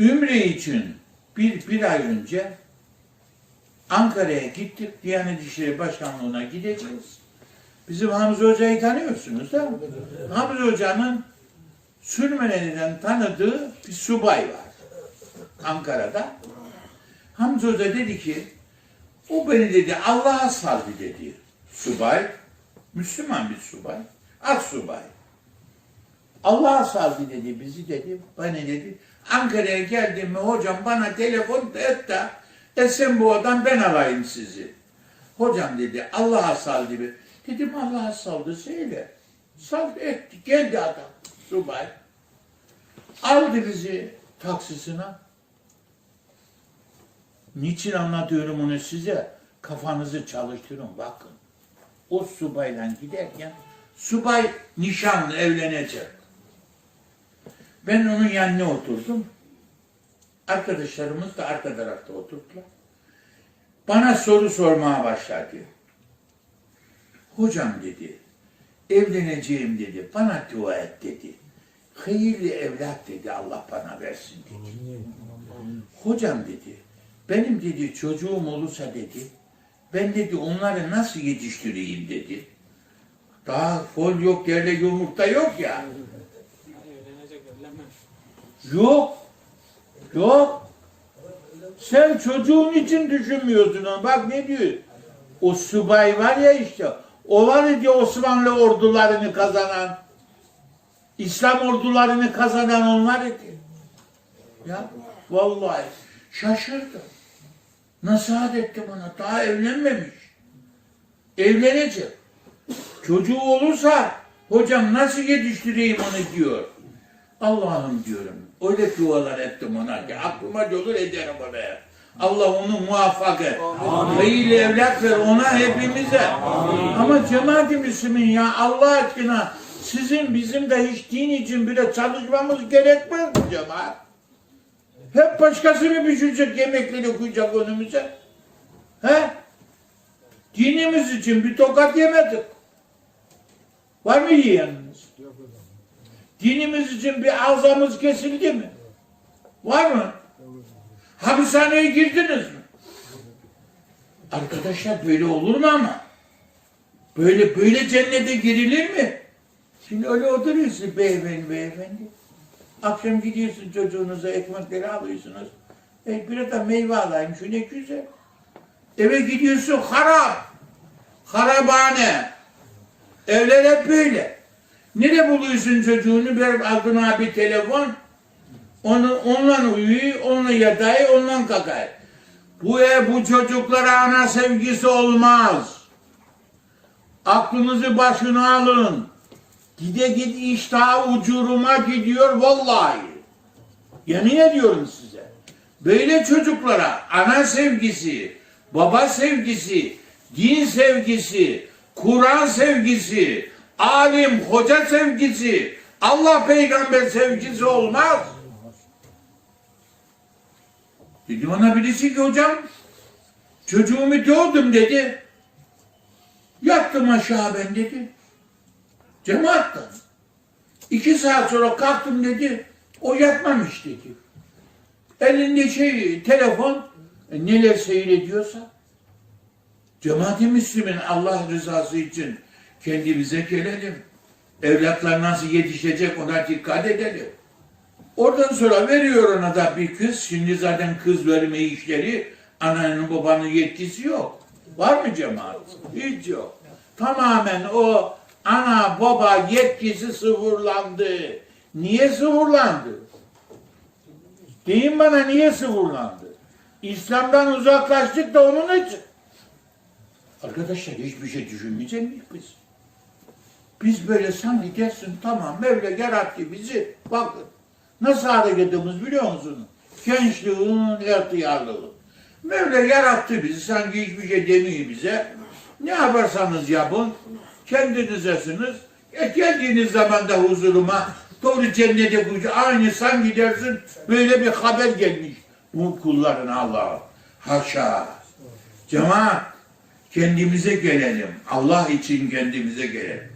Ümre için bir, bir ay önce Ankara'ya gittik. Diyanet İşleri Başkanlığı'na gideceğiz. Bizim Hamza Hoca'yı tanıyorsunuz değil mi? Hamza Hoca'nın Sürmeneli'den tanıdığı bir subay var. Ankara'da. Hamza Hoca dedi ki o beni dedi Allah'a saldı dedi. Subay. Müslüman bir subay. Ak subay. Allah'a saldı dedi bizi dedi. Bana dedi. Ankara'ya geldim mi hocam bana telefon et de Esenboğa'dan ben alayım sizi. Hocam dedi Allah'a saldı. bir. Dedim Allah'a saldı söyle. Saldı etti. Geldi adam. Subay. Aldı bizi taksisine. Niçin anlatıyorum onu size? Kafanızı çalıştırın bakın. O subayla giderken subay nişanlı evlenecek. Ben onun yanına oturdum. Arkadaşlarımız da arka tarafta oturdular. Bana soru sormaya başladı. Hocam dedi, evleneceğim dedi, bana dua et dedi. Hayırlı evlat dedi, Allah bana versin dedi. Hocam dedi, benim dedi çocuğum olursa dedi, ben dedi onları nasıl yetiştireyim dedi. Daha fol yok, yerle yumurta yok ya. Yok. Yok. Sen çocuğun için düşünmüyorsun ama bak ne diyor. O subay var ya işte. O var ya Osmanlı ordularını kazanan. İslam ordularını kazanan onlar idi. Ya vallahi şaşırdım. Nasihat etti bana. Daha evlenmemiş. Evlenecek. Çocuğu olursa hocam nasıl yetiştireyim onu diyor. Allah'ım diyorum. Öyle dualar ettim ona ki aklıma gelir ederim oraya. Allah onu muvaffak et. Hayırlı evlat ver ona hepimize. Ama cemaat-i Müslümin ya Allah aşkına sizin bizim de hiç din için bile çalışmamız gerekmez mi cemaat? Hep başkası mı pişirecek yemekleri koyacak önümüze? He? Dinimiz için bir tokat yemedik. Var mı yiyeniniz? Dinimiz için bir ağzamız kesildi mi? Var mı? Hapishaneye girdiniz mi? Arkadaşlar böyle olur mu ama? Böyle böyle cennete girilir mi? Şimdi öyle oturuyorsun beyefendi beyefendi. Akşam gidiyorsun çocuğunuza ekmekleri alıyorsunuz. E, bir de meyve alayım şu ne güzel. Eve gidiyorsun harap. Harabane. Evler hep böyle. Nereye buluyorsun çocuğunu? Ver adına bir telefon. Onu, onunla uyuyor, onunla yatıyor, onunla kalkıyor. Bu ev bu çocuklara ana sevgisi olmaz. Aklınızı başına alın. Gide git iştah ucuruma gidiyor vallahi. Yemin ediyorum size. Böyle çocuklara ana sevgisi, baba sevgisi, din sevgisi, Kur'an sevgisi, alim, hoca sevgisi, Allah peygamber sevgisi olmaz. Dedi bana birisi ki hocam çocuğumu doğdum dedi. Yattım aşağı ben dedi. Cemaattan. İki saat sonra kalktım dedi. O yatmamış dedi. Elinde şey telefon e, neler seyrediyorsa. Cemaat-i Müslümin Allah rızası için kendimize gelelim. Evlatlar nasıl yetişecek ona dikkat edelim. Oradan sonra veriyor ona da bir kız. Şimdi zaten kız verme işleri ananın babanın yetkisi yok. Var mı cemaat? Hiç yok. Tamamen o ana baba yetkisi sıfırlandı. Niye sıfırlandı? Deyin bana niye sıfırlandı? İslam'dan uzaklaştık da onun için. Arkadaşlar hiçbir şey düşünmeyecek miyiz biz? Biz böyle sanki dersin tamam Mevla yarattı bizi. Bakın nasıl hareketimiz biliyor musunuz? Gençliğin ihtiyarlığı. Mevla yarattı bizi sanki hiçbir şey demiyor bize. Ne yaparsanız yapın. Kendinizesiniz. E geldiğiniz zaman da huzuruma doğru cennete kucu aynı sen gidersin böyle bir haber gelmiş bu kulların Allah'a. Haşa. Cemaat kendimize gelelim. Allah için kendimize gelelim.